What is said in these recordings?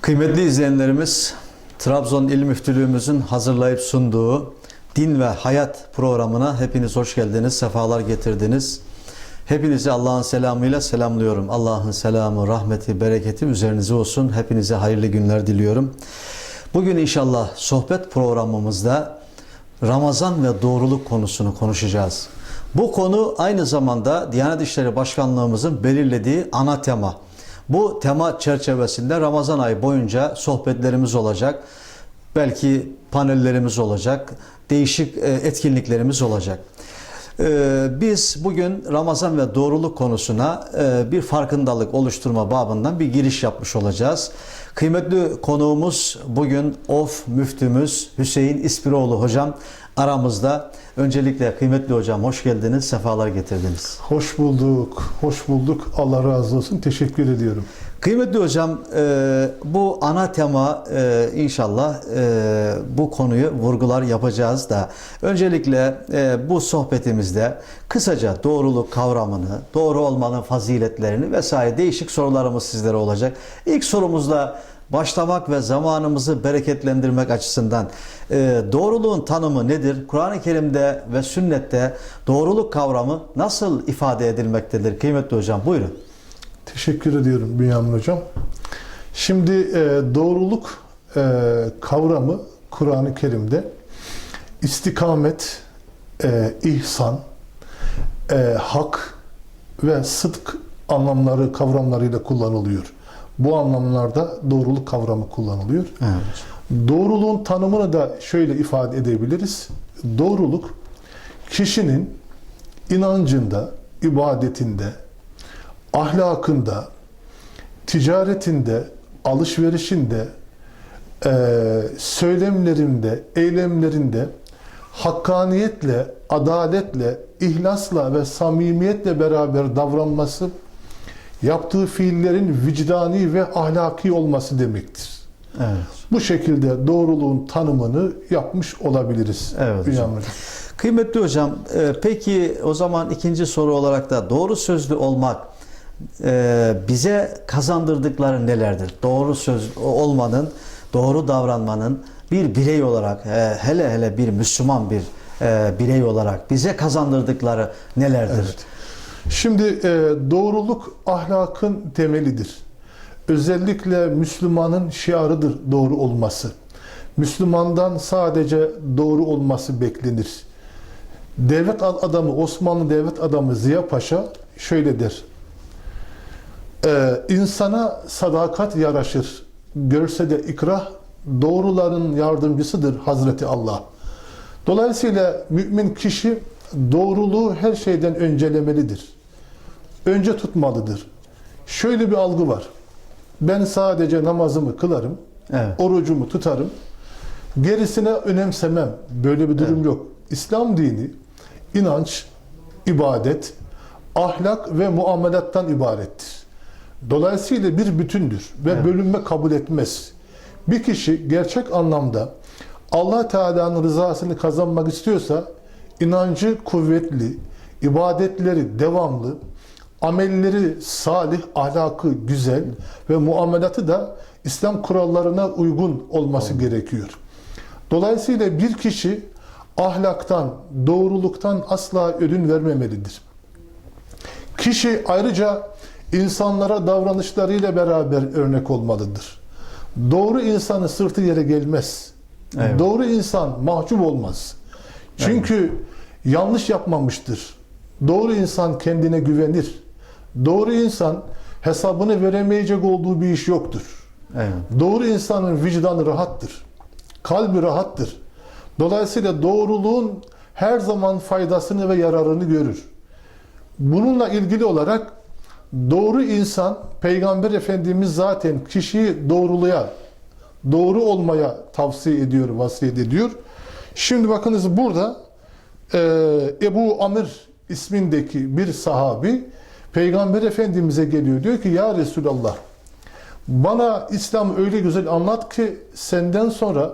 Kıymetli izleyenlerimiz, Trabzon İl Müftülüğümüzün hazırlayıp sunduğu Din ve Hayat programına hepiniz hoş geldiniz, sefalar getirdiniz. Hepinizi Allah'ın selamıyla selamlıyorum. Allah'ın selamı, rahmeti, bereketi üzerinize olsun. Hepinize hayırlı günler diliyorum. Bugün inşallah sohbet programımızda Ramazan ve doğruluk konusunu konuşacağız. Bu konu aynı zamanda Diyanet İşleri Başkanlığımızın belirlediği ana tema. Bu tema çerçevesinde Ramazan ayı boyunca sohbetlerimiz olacak. Belki panellerimiz olacak. Değişik e, etkinliklerimiz olacak. Ee, Biz bugün Ramazan ve doğruluk konusuna e, bir farkındalık oluşturma babından bir giriş yapmış olacağız. Kıymetli konuğumuz bugün Of Müftümüz Hüseyin İspiroğlu hocam aramızda. Öncelikle kıymetli hocam hoş geldiniz, sefalar getirdiniz. Hoş bulduk, hoş bulduk. Allah razı olsun. Teşekkür ediyorum. Kıymetli hocam e, bu ana tema e, inşallah e, bu konuyu vurgular yapacağız da öncelikle e, bu sohbetimizde kısaca doğruluk kavramını, doğru olmanın faziletlerini vesaire değişik sorularımız sizlere olacak. İlk sorumuzla başlamak ve zamanımızı bereketlendirmek açısından e, doğruluğun tanımı nedir? Kur'an-ı Kerim'de ve sünnette doğruluk kavramı nasıl ifade edilmektedir? Kıymetli hocam buyurun. Teşekkür ediyorum Bünyamin Hocam. Şimdi e, doğruluk e, kavramı Kur'an-ı Kerim'de istikamet, e, ihsan, e, hak ve sıdk anlamları, kavramlarıyla kullanılıyor. Bu anlamlarda doğruluk kavramı kullanılıyor. Evet. Doğruluğun tanımını da şöyle ifade edebiliriz. Doğruluk kişinin inancında, ibadetinde, ahlakında, ticaretinde, alışverişinde, söylemlerinde, eylemlerinde hakkaniyetle, adaletle, ihlasla ve samimiyetle beraber davranması yaptığı fiillerin vicdani ve ahlaki olması demektir. Evet. Bu şekilde doğruluğun tanımını yapmış olabiliriz. Evet hocam. Hocam. Kıymetli hocam, e, peki o zaman ikinci soru olarak da doğru sözlü olmak e, bize kazandırdıkları nelerdir? Doğru söz olmanın, doğru davranmanın bir birey olarak, e, hele hele bir Müslüman bir e, birey olarak bize kazandırdıkları nelerdir? Evet. Şimdi e, doğruluk ahlakın temelidir. Özellikle Müslümanın şiarıdır doğru olması. Müslümandan sadece doğru olması beklenir. Devlet adamı, Osmanlı devlet adamı Ziya Paşa şöyle der. E, insana sadakat yaraşır. Görse de ikrah, doğruların yardımcısıdır Hazreti Allah. Dolayısıyla mümin kişi doğruluğu her şeyden öncelemelidir. Önce tutmalıdır. Şöyle bir algı var. Ben sadece namazımı kılarım, Evet. orucumu tutarım, gerisine önemsemem. Böyle bir durum yok. İslam dini inanç, ibadet, ahlak ve muamelattan ibarettir. Dolayısıyla bir bütündür ve Evet. bölünme kabul etmez. Bir kişi gerçek anlamda Allah Teala'nın rızasını kazanmak istiyorsa inancı kuvvetli, ibadetleri devamlı, amelleri salih, ahlakı güzel ve muamelatı da İslam kurallarına uygun olması gerekiyor. Dolayısıyla bir kişi ahlaktan, doğruluktan asla ödün vermemelidir. Kişi ayrıca insanlara davranışlarıyla beraber örnek olmalıdır. Doğru insanın sırtı yere gelmez. Evet. Doğru insan mahcup olmaz. Çünkü yanlış yapmamıştır. Doğru insan kendine güvenir. Doğru insan hesabını veremeyecek olduğu bir iş yoktur. Evet. Doğru insanın vicdanı rahattır. Kalbi rahattır. Dolayısıyla doğruluğun her zaman faydasını ve yararını görür. Bununla ilgili olarak doğru insan, Peygamber Efendimiz zaten kişiyi doğruluğa, doğru olmaya tavsiye ediyor, vasiyet ediyor. Şimdi bakınız burada e, Ebu Amir ismindeki bir sahabi Peygamber Efendimiz'e geliyor. Diyor ki ya Resulallah bana İslam öyle güzel anlat ki senden sonra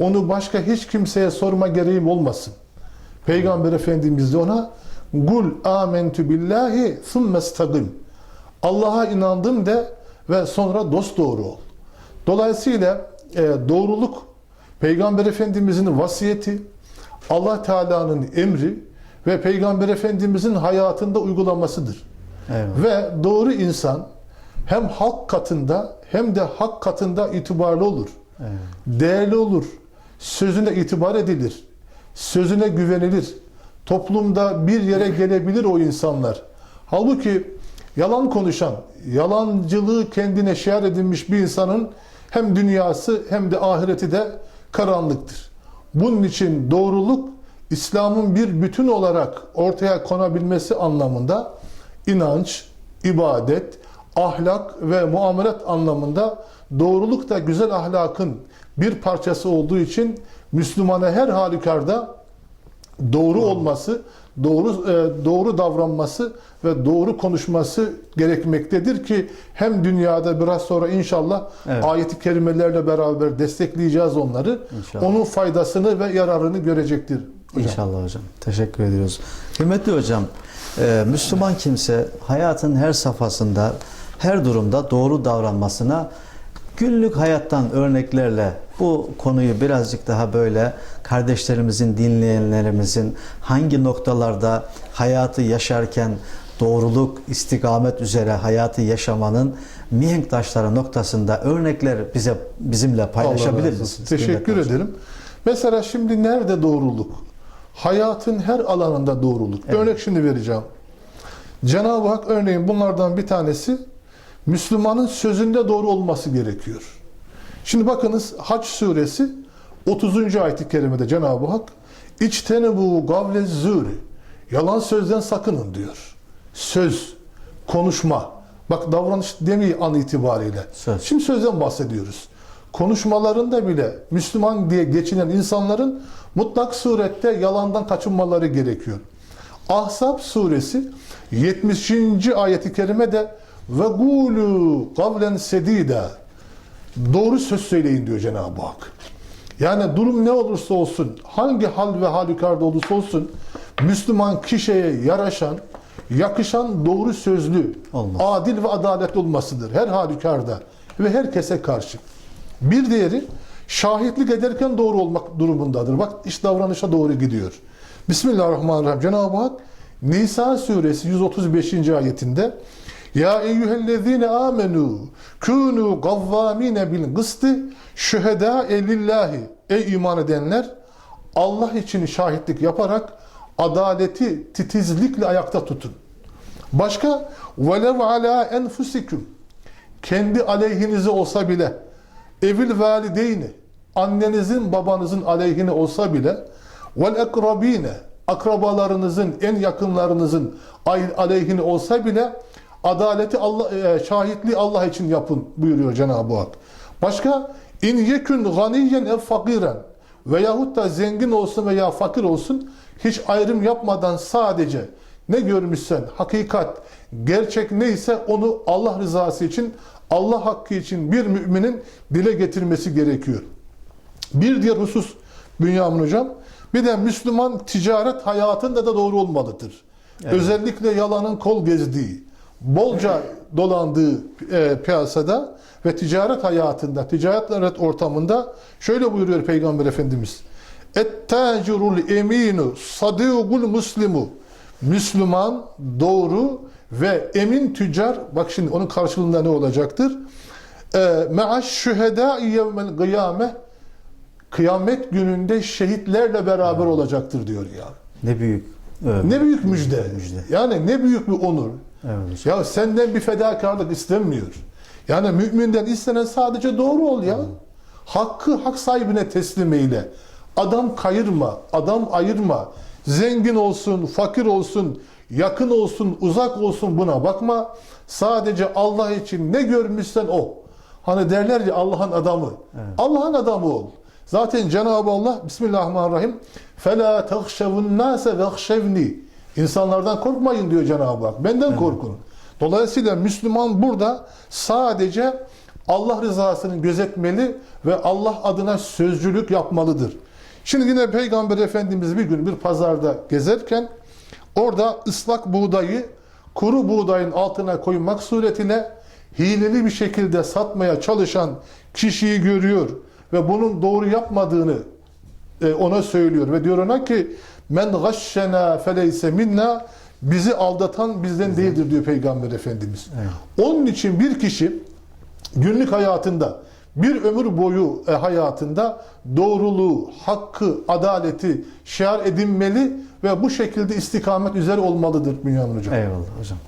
onu başka hiç kimseye sorma gereğim olmasın. Peygamber Efendimiz de ona Gul amentu billahi thumme istagim. Allah'a inandım de ve sonra dost doğru ol. Dolayısıyla e, doğruluk Peygamber Efendimizin vasiyeti, Allah Teala'nın emri ve Peygamber Efendimizin hayatında uygulamasıdır. Eyvallah. Ve doğru insan hem halk katında hem de hak katında itibarlı olur. Evet. Değerli olur. Sözüne itibar edilir. Sözüne güvenilir. Toplumda bir yere gelebilir o insanlar. Halbuki yalan konuşan, yalancılığı kendine şiar edinmiş bir insanın hem dünyası hem de ahireti de karanlıktır. Bunun için doğruluk İslam'ın bir bütün olarak ortaya konabilmesi anlamında inanç, ibadet, ahlak ve muamelat anlamında doğruluk da güzel ahlakın bir parçası olduğu için Müslümana her halükarda doğru olması, doğru e, doğru davranması ve doğru konuşması gerekmektedir ki hem dünyada biraz sonra inşallah Evet. ayeti kerimelerle beraber destekleyeceğiz onları. İnşallah. Onun faydasını ve yararını görecektir. hocam. İnşallah hocam. Teşekkür ediyoruz. Kıymetli hocam, e, Müslüman kimse hayatın her safhasında, her durumda doğru davranmasına günlük hayattan örneklerle bu konuyu birazcık daha böyle kardeşlerimizin, dinleyenlerimizin hangi noktalarda hayatı yaşarken doğruluk, istikamet üzere hayatı yaşamanın mihenk taşları noktasında örnekler bize bizimle paylaşabilir misiniz? Teşekkür ederim. Mesela şimdi nerede doğruluk? Hayatın her alanında doğruluk. Evet. Örnek şimdi vereceğim. Cenab-ı Hak örneğin bunlardan bir tanesi Müslümanın sözünde doğru olması gerekiyor. Şimdi bakınız Haç suresi 30. ayet-i kerimede Cenab-ı Hak içteni bu gavle züri yalan sözden sakının diyor. Söz, konuşma. Bak davranış demeyi an itibariyle. Söz. Şimdi sözden bahsediyoruz. Konuşmalarında bile Müslüman diye geçinen insanların mutlak surette yalandan kaçınmaları gerekiyor. Ahzab suresi 70. ayeti kerimede ve gulu kavlen sedida doğru söz söyleyin diyor Cenab-ı Hak. Yani durum ne olursa olsun, hangi hal ve halükarda olursa olsun Müslüman kişiye yaraşan, yakışan doğru sözlü, Olmaz. adil ve adaletli olmasıdır her halükarda ve herkese karşı. Bir diğeri şahitlik ederken doğru olmak durumundadır. Bak iş davranışa doğru gidiyor. Bismillahirrahmanirrahim. Cenab-ı Hak Nisa suresi 135. ayetinde Ya eyyühellezine amenu kûnû gavvâmine bil gıstı şühedâ lillahi Ey iman edenler Allah için şahitlik yaparak adaleti titizlikle ayakta tutun. Başka velev ala enfusikum kendi aleyhinize olsa bile evil valideyni annenizin babanızın aleyhine olsa bile vel ekrabine akrabalarınızın en yakınlarınızın aleyhine olsa bile adaleti Allah e, şahitliği Allah için yapın buyuruyor Cenab-ı Hak. Başka in yekun ganiyen ev fakiren veyahut da zengin olsun veya fakir olsun hiç ayrım yapmadan sadece ne görmüşsen hakikat gerçek neyse onu Allah rızası için Allah hakkı için bir müminin dile getirmesi gerekiyor. Bir diğer husus Bünyamin Hocam bir de Müslüman ticaret hayatında da doğru olmalıdır. Özellikle yalanın kol gezdiği, bolca dolandığı e, piyasada ve ticaret hayatında, ticaret ortamında şöyle buyuruyor Peygamber Efendimiz. Et-tacirul eminu sadîgul muslimu Müslüman, doğru ve emin tüccar, bak şimdi onun karşılığında ne olacaktır? E, Me'aş şühedâ yevmel kıyame Kıyamet gününde şehitlerle beraber olacaktır diyor ya. Ne büyük övgü. Ne büyük müjde. Müjde. Yani ne büyük bir onur. Evet. Ya senden bir fedakarlık istenmiyor. Yani müminden istenen sadece doğru ol ya. Hakkı hak sahibine teslim eyle. Adam kayırma, adam ayırma. Zengin olsun, fakir olsun, yakın olsun, uzak olsun buna bakma. Sadece Allah için ne görmüşsen o. Hani derler ya Allah'ın adamı. Allah'ın adamı ol. Zaten Cenab-ı Allah Bismillahirrahmanirrahim فَلَا تَخْشَوُ النَّاسَ وَخْشَوْنِي İnsanlardan korkmayın diyor Cenab-ı Hak. Benden korkun. Dolayısıyla Müslüman burada sadece Allah rızasını gözetmeli ve Allah adına sözcülük yapmalıdır. Şimdi yine Peygamber Efendimiz bir gün bir pazarda gezerken orada ıslak buğdayı kuru buğdayın altına koymak suretiyle hileli bir şekilde satmaya çalışan kişiyi görüyor ve bunun doğru yapmadığını e, ona söylüyor ve diyor ona ki men gashşena feleyse minna bizi aldatan bizden değildir diyor Peygamber Efendimiz. Onun için bir kişi günlük hayatında bir ömür boyu e, hayatında doğruluğu, hakkı, adaleti şiar edinmeli ve bu şekilde istikamet üzere olmalıdır Bünyamin Hocam. Eyvallah hocam.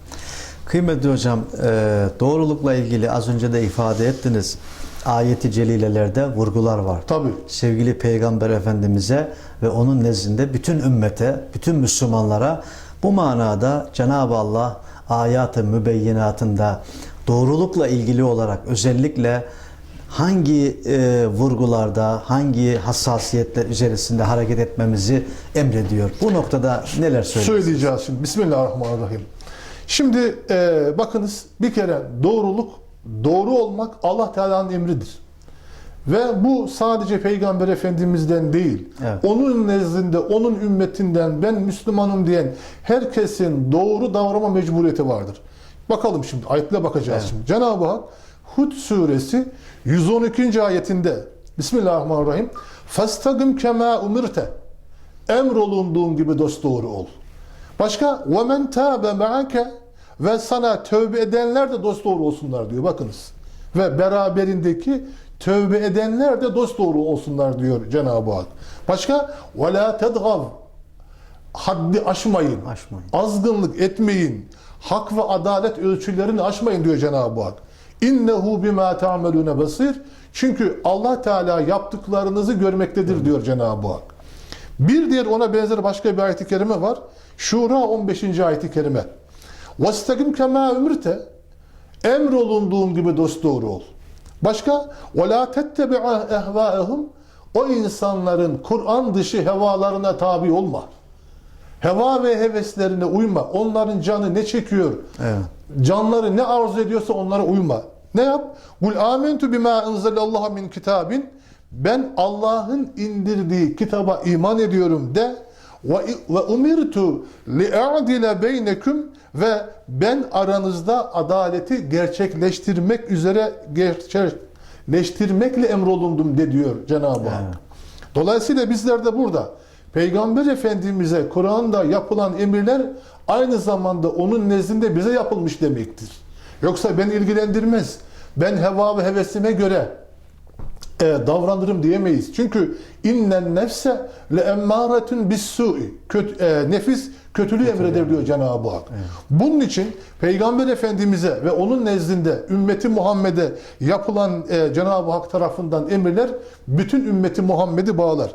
Kıymetli hocam, e, doğrulukla ilgili az önce de ifade ettiniz. Ayeti celilelerde vurgular var. Tabii. Sevgili Peygamber Efendimiz'e ve onun nezdinde bütün ümmete, bütün Müslümanlara bu manada Cenab-ı Allah ayat-ı mübeyyinatında doğrulukla ilgili olarak özellikle hangi e, vurgularda, hangi hassasiyetler içerisinde hareket etmemizi emrediyor. Bu noktada neler söylüyorsunuz? Söyleyeceğiz şimdi. Bismillahirrahmanirrahim. Şimdi e, bakınız bir kere doğruluk, doğru olmak Allah Teala'nın emridir. Ve bu sadece Peygamber Efendimiz'den değil, Evet. onun nezdinde, onun ümmetinden ben Müslümanım diyen herkesin doğru davranma mecburiyeti vardır. Bakalım şimdi, ayetle bakacağız şimdi. Cenab-ı Hak Hud suresi 112. ayetinde Bismillahirrahmanirrahim. Fastagim kema umirte. Emrolunduğun gibi dost dosdoğru ol. Başka ve men tabe maake ve sana tövbe edenler de dosdoğru olsunlar diyor. Bakınız. Ve beraberindeki tövbe edenler de dosdoğru olsunlar diyor Cenab-ı Hak. Başka ve la tedgav haddi aşmayın. aşmayın. Azgınlık etmeyin. Hak ve adalet ölçülerini aşmayın diyor Cenab-ı Hak. İnnehu bima ta'melune basir. Çünkü Allah Teala yaptıklarınızı görmektedir diyor Cenab-ı Hak. Bir diğer ona benzer başka bir ayet-i kerime var. Şura 15. ayet-i kerime. Vestakim kema ömürte. Emrolunduğun gibi dosdoğru ol. Başka? Ve la tettebi'a ehvaehum. O insanların Kur'an dışı hevalarına tabi olma. Heva ve heveslerine uyma. Onların canı ne çekiyor? Evet. Canları ne arzu ediyorsa onlara uyma. Ne yap? Kul amentu bima enzelallahu min kitabin. Ben Allah'ın indirdiği kitaba iman ediyorum de. Ve umirtu li'adile beynekum ve ben aranızda adaleti gerçekleştirmek üzere gerçekleştirmekle emrolundum de diyor Cenab-ı Hak. Evet. Dolayısıyla bizler de burada Peygamber Efendimiz'e Kur'an'da yapılan emirler aynı zamanda onun nezdinde bize yapılmış demektir. Yoksa beni ilgilendirmez. Ben heva ve hevesime göre e, davranırım diyemeyiz. Çünkü innen nefse le emmâretun bis su'i. Kötü, e, nefis kötülüğü emreder diyor Cenab-ı Hak. Bunun için Peygamber Efendimiz'e ve onun nezdinde ümmeti Muhammed'e yapılan e, Cenab-ı Hak tarafından emirler bütün ümmeti Muhammed'i bağlar.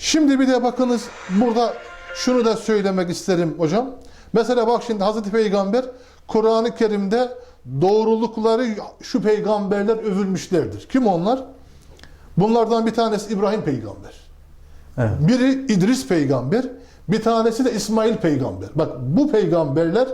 Şimdi bir de bakınız burada şunu da söylemek isterim hocam. Mesela bak şimdi Hazreti Peygamber Kur'an-ı Kerim'de doğrulukları şu peygamberler övülmüşlerdir. Kim onlar? Bunlardan bir tanesi İbrahim peygamber. Evet. Biri İdris peygamber, bir tanesi de İsmail peygamber. Bak bu peygamberler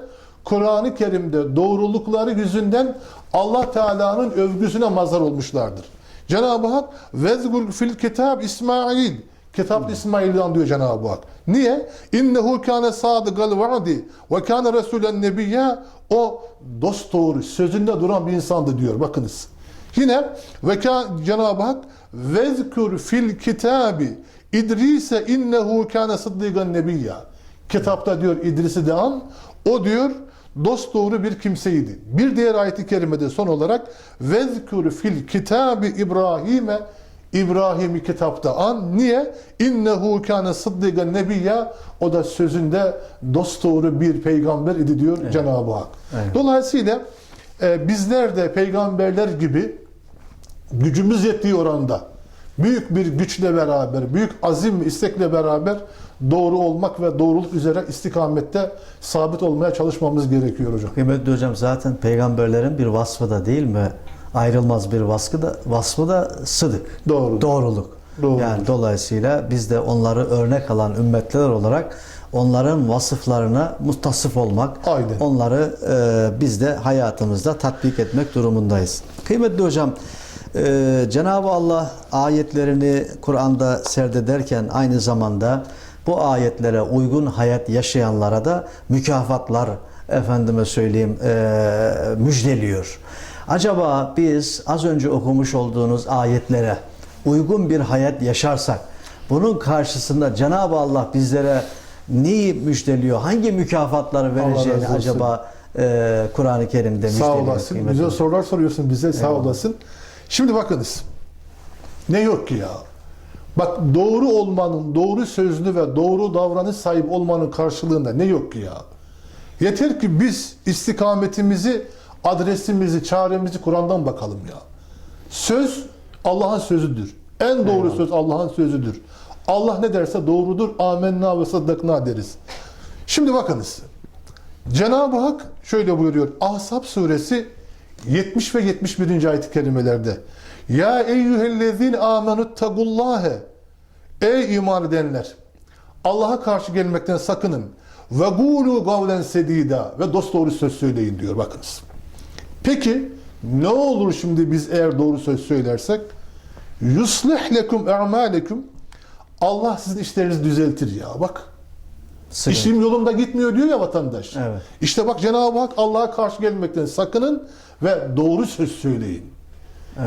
Kur'an-ı Kerim'de doğrulukları yüzünden Allah Teala'nın övgüsüne mazhar olmuşlardır. Cenab-ı Hak vezgur fil kitab İsmail Kitapta İsmail'den diyor Cenab-ı Hak. Niye? İnnehu kâne sadıgal vaadi ve kâne resûlen nebiyya o dost doğru sözünde duran bir insandı diyor. Bakınız. Yine ve Cenab-ı Hak vezkur fil kitabi İdris'e innehu kâne sıddıgan nebiyya. Kitapta diyor İdris'i de an. O diyor dost doğru bir kimseydi. Bir diğer ayet-i kerimede son olarak vezkur fil kitabi İbrahim'e İbrahim'i kitapta an. Niye? İnnehu kâne sıddıgan nebiyya. O da sözünde dost doğru bir peygamber idi diyor Cenab-ı Hak. Evet. Dolayısıyla e, bizler de peygamberler gibi gücümüz yettiği oranda büyük bir güçle beraber, büyük azim istekle beraber doğru olmak ve doğruluk üzere istikamette sabit olmaya çalışmamız gerekiyor hocam. Kıymetli hocam zaten peygamberlerin bir vasfı da değil mi? Ayrılmaz bir vasfı da vasfı da sıdık. Doğru. Doğruluk. Doğrudur. Yani dolayısıyla biz de onları örnek alan ümmetler olarak onların vasıflarına muttasıf olmak, Aynen. onları e, biz de hayatımızda tatbik etmek durumundayız. Kıymetli hocam, e, Cenab-ı Allah ayetlerini Kur'an'da serdederken aynı zamanda bu ayetlere uygun hayat yaşayanlara da mükafatlar efendime söyleyeyim e, müjdeliyor. Acaba biz az önce okumuş olduğunuz ayetlere uygun bir hayat yaşarsak bunun karşısında Cenab-ı Allah bizlere neyi müjdeliyor? Hangi mükafatları vereceğini acaba e, Kur'an-ı Kerim'de Sağ olasın. Güzel sorular soruyorsun bize. Sağ Eyvallah. olasın. Şimdi bakınız. Ne yok ki ya? Bak doğru olmanın, doğru sözlü ve doğru davranış sahibi olmanın karşılığında ne yok ki ya? Yeter ki biz istikametimizi, adresimizi, çaremizi Kur'an'dan bakalım ya. Söz Allah'ın sözüdür. En doğru söz Allah'ın sözüdür. Allah ne derse doğrudur. Amenna ve saddakna deriz. Şimdi bakınız. Cenab-ı Hak şöyle buyuruyor. Ahzab suresi 70 ve 71. ayet-i kerimelerde. Ya eyyühellezine amenuttagullâhe Ey iman edenler! Allah'a karşı gelmekten sakının. Ve gulu gavlen sedida ve dosdoğru söz söyleyin diyor bakınız. Peki ne olur şimdi biz eğer doğru söz söylersek? Yuslih lekum e'malekum Allah sizin işlerinizi düzeltir ya bak. Sıkıntı. İşim yolunda gitmiyor diyor ya vatandaş. Evet. İşte bak Cenab-ı Hak Allah'a karşı gelmekten sakının ve doğru söz söyleyin.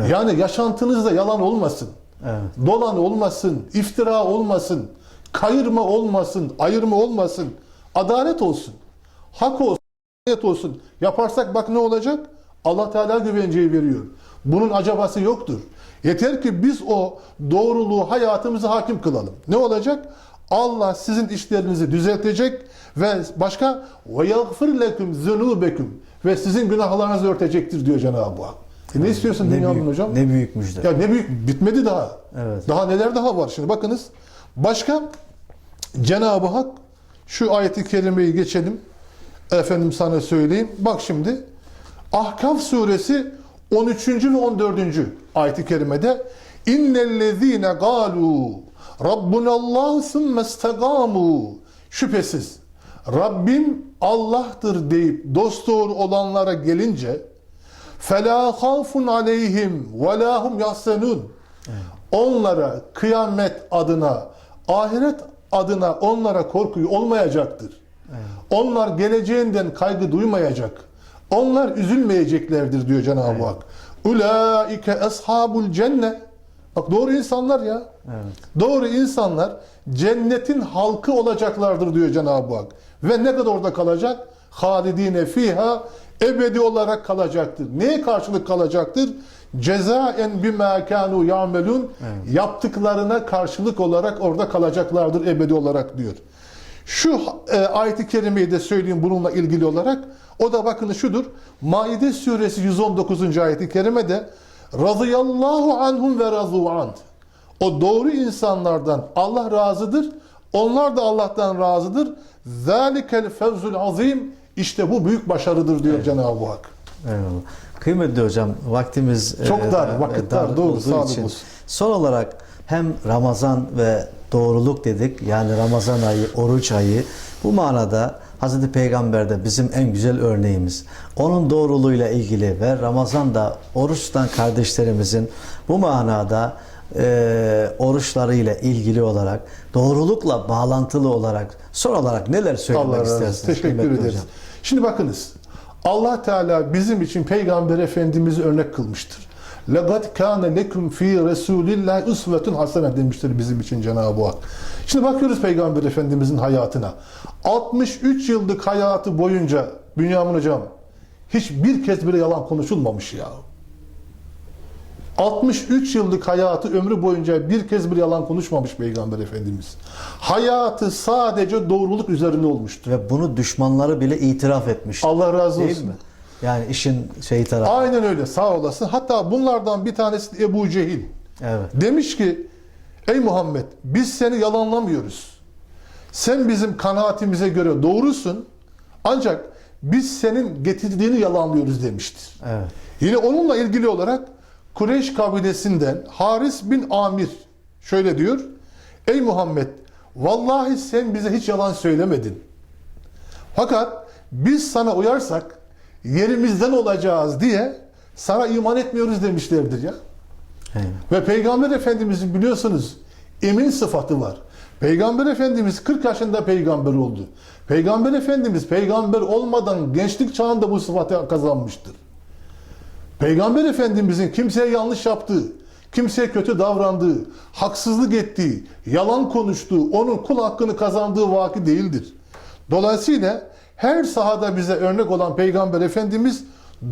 Yani yaşantınızda yalan olmasın. Evet. Dolan olmasın, iftira olmasın, kayırma olmasın, ayırma olmasın. Adalet olsun. Hak olsun, adalet olsun. Yaparsak bak ne olacak? Allah Teala güvenceyi veriyor. Bunun acabası yoktur. Yeter ki biz o doğruluğu hayatımıza hakim kılalım. Ne olacak? Allah sizin işlerinizi düzeltecek ve başka ve yagfir lekum zunubekum ve sizin günahlarınızı örtecektir diyor Cenab-ı Hak. E ne istiyorsun Ne dünyanın büyük, hocam? ne büyük müjde. Ya ne büyük bitmedi daha. Evet. Daha neler daha var şimdi bakınız. Başka Cenab-ı Hak şu ayeti kerimeyi geçelim. Efendim sana söyleyeyim. Bak şimdi Ahkaf suresi 13. ve 14. ayeti kerimede innellezine galu Rabbunallahu sümme istagamu şüphesiz Rabbim Allah'tır deyip dosdoğru olanlara gelince فَلَا خَافٌ عَلَيْهِمْ وَلَا هُمْ يَحْسَنُونَ Onlara kıyamet adına, ahiret adına onlara korkuyu olmayacaktır. Onlar geleceğinden kaygı duymayacak. Onlar üzülmeyeceklerdir diyor Cenab-ı Hak. Ulaike eshabul cennet. Bak doğru insanlar ya. Evet. Doğru insanlar cennetin halkı olacaklardır diyor Cenab-ı Hak. Ve ne kadar orada kalacak? Halidine fiha ebedi olarak kalacaktır. Neye karşılık kalacaktır? Cezaen bima kanu ya'melun yaptıklarına karşılık olarak orada kalacaklardır ebedi olarak diyor. Şu e, ayet-i kerimeyi de söyleyeyim bununla ilgili olarak. O da bakın şudur. Maide suresi 119. ayet-i kerimede radıyallahu anhum ve razu ant. O doğru insanlardan Allah razıdır. Onlar da Allah'tan razıdır. Zalikel fevzul azim. İşte bu büyük başarıdır diyor Cenab-ı Hak. Eyvallah. Kıymetli hocam vaktimiz Çok e, dar, vakit dar, doğru, olduğu sağlık için olsun. son olarak hem Ramazan ve doğruluk dedik yani Ramazan ayı, oruç ayı bu manada Hazreti Peygamber de bizim en güzel örneğimiz. Onun doğruluğuyla ilgili ve Ramazan'da oruç tutan kardeşlerimizin bu manada e, oruçlarıyla ilgili olarak doğrulukla bağlantılı olarak son olarak neler söylemek Allah istersiniz? Teşekkür ederiz. hocam? Şimdi bakınız. Allah Teala bizim için Peygamber Efendimiz'i örnek kılmıştır. لَقَدْ كَانَ لَكُمْ ف۪ي رَسُولِ اللّٰهِ اُسْوَةٌ hasene demiştir bizim için Cenab-ı Hak. Şimdi bakıyoruz Peygamber Efendimiz'in hayatına. 63 yıllık hayatı boyunca Bünyamin Hocam hiçbir kez bile yalan konuşulmamış ya. 63 yıllık hayatı ömrü boyunca bir kez bile yalan konuşmamış Peygamber Efendimiz. Hayatı sadece doğruluk üzerine olmuştur. Ve bunu düşmanları bile itiraf etmişti. Allah razı Değil olsun. mi? Yani işin şey tarafı. Aynen öyle sağ olasın. Hatta bunlardan bir tanesi Ebu Cehil. Evet. Demiş ki ey Muhammed biz seni yalanlamıyoruz. Sen bizim kanaatimize göre doğrusun. Ancak biz senin getirdiğini yalanlıyoruz demiştir. Evet. Yine onunla ilgili olarak Kureyş kabilesinden Haris bin Amir şöyle diyor. Ey Muhammed vallahi sen bize hiç yalan söylemedin. Fakat biz sana uyarsak yerimizden olacağız diye sana iman etmiyoruz demişlerdir ya. Evet. Ve Peygamber Efendimizin biliyorsunuz emin sıfatı var. Peygamber Efendimiz 40 yaşında peygamber oldu. Peygamber Efendimiz peygamber olmadan gençlik çağında bu sıfatı kazanmıştır. Peygamber Efendimizin kimseye yanlış yaptığı, kimseye kötü davrandığı, haksızlık ettiği, yalan konuştuğu, onun kul hakkını kazandığı vaki değildir. Dolayısıyla her sahada bize örnek olan Peygamber Efendimiz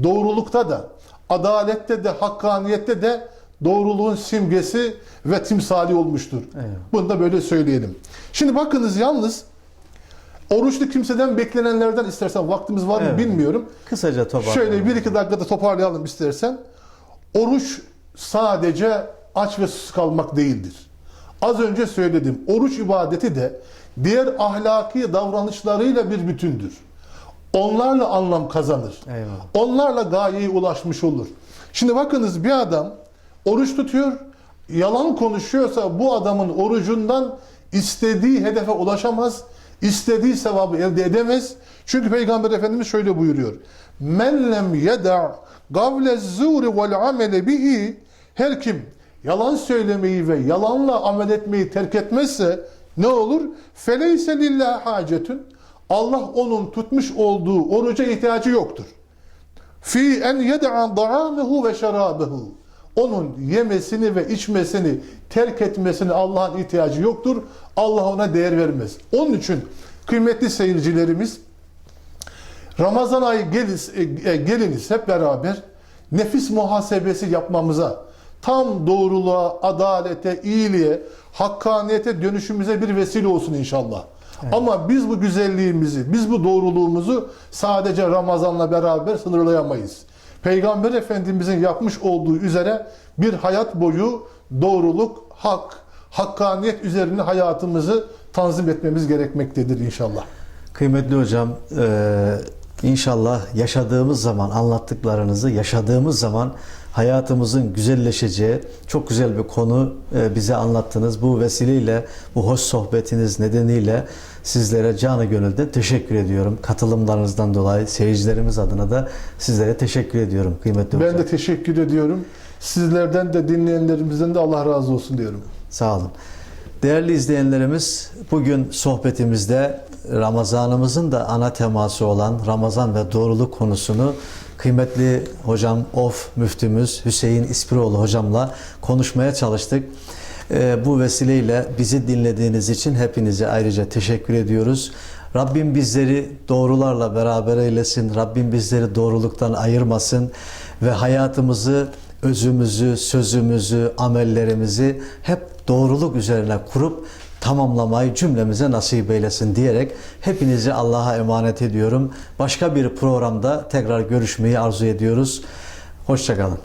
doğrulukta da, adalette de, hakkaniyette de doğruluğun simgesi ve timsali olmuştur. Eyvallah. Bunu da böyle söyleyelim. Şimdi bakınız yalnız oruçlu kimseden beklenenlerden istersen vaktimiz var mı Evet. bilmiyorum. Kısaca toparlayalım. Şöyle bir iki dakikada toparlayalım istersen. Oruç sadece aç ve susuz kalmak değildir. Az önce söyledim. Oruç ibadeti de diğer ahlaki davranışlarıyla bir bütündür. Onlarla anlam kazanır. Eyvallah. Onlarla gayeye ulaşmış olur. Şimdi bakınız bir adam oruç tutuyor, yalan konuşuyorsa bu adamın orucundan istediği hedefe ulaşamaz, istediği sevabı elde edemez. Çünkü Peygamber Efendimiz şöyle buyuruyor. Men lem yeda gavle zuri vel amele bihi her kim yalan söylemeyi ve yalanla amel etmeyi terk etmezse ne olur? Feleyse lillahi hacetun. Allah onun tutmuş olduğu oruca ihtiyacı yoktur. Fi en yed'a da'amehu ve şerabehu. Onun yemesini ve içmesini terk etmesine Allah'ın ihtiyacı yoktur. Allah ona değer vermez. Onun için kıymetli seyircilerimiz Ramazan ayı geliniz, e, geliniz hep beraber nefis muhasebesi yapmamıza, tam doğruluğa, adalete, iyiliğe, hakkaniyete dönüşümüze bir vesile olsun inşallah. Ama biz bu güzelliğimizi, biz bu doğruluğumuzu sadece Ramazan'la beraber sınırlayamayız. Peygamber Efendimizin yapmış olduğu üzere bir hayat boyu doğruluk, hak, hakkaniyet üzerine hayatımızı tanzim etmemiz gerekmektedir inşallah. Kıymetli hocam, e, inşallah yaşadığımız zaman anlattıklarınızı yaşadığımız zaman hayatımızın güzelleşeceği çok güzel bir konu e, bize anlattınız. Bu vesileyle, bu hoş sohbetiniz nedeniyle sizlere canı gönülden teşekkür ediyorum. Katılımlarınızdan dolayı seyircilerimiz adına da sizlere teşekkür ediyorum kıymetli hocam. Ben de teşekkür ediyorum. Sizlerden de dinleyenlerimizden de Allah razı olsun diyorum. Sağ olun. Değerli izleyenlerimiz, bugün sohbetimizde Ramazanımızın da ana teması olan Ramazan ve doğruluk konusunu kıymetli hocam Of müftümüz Hüseyin İspiroğlu hocamla konuşmaya çalıştık. Ee, bu vesileyle bizi dinlediğiniz için hepinize ayrıca teşekkür ediyoruz. Rabbim bizleri doğrularla beraber eylesin. Rabbim bizleri doğruluktan ayırmasın ve hayatımızı özümüzü, sözümüzü, amellerimizi hep doğruluk üzerine kurup tamamlamayı cümlemize nasip eylesin diyerek hepinizi Allah'a emanet ediyorum. Başka bir programda tekrar görüşmeyi arzu ediyoruz. Hoşçakalın.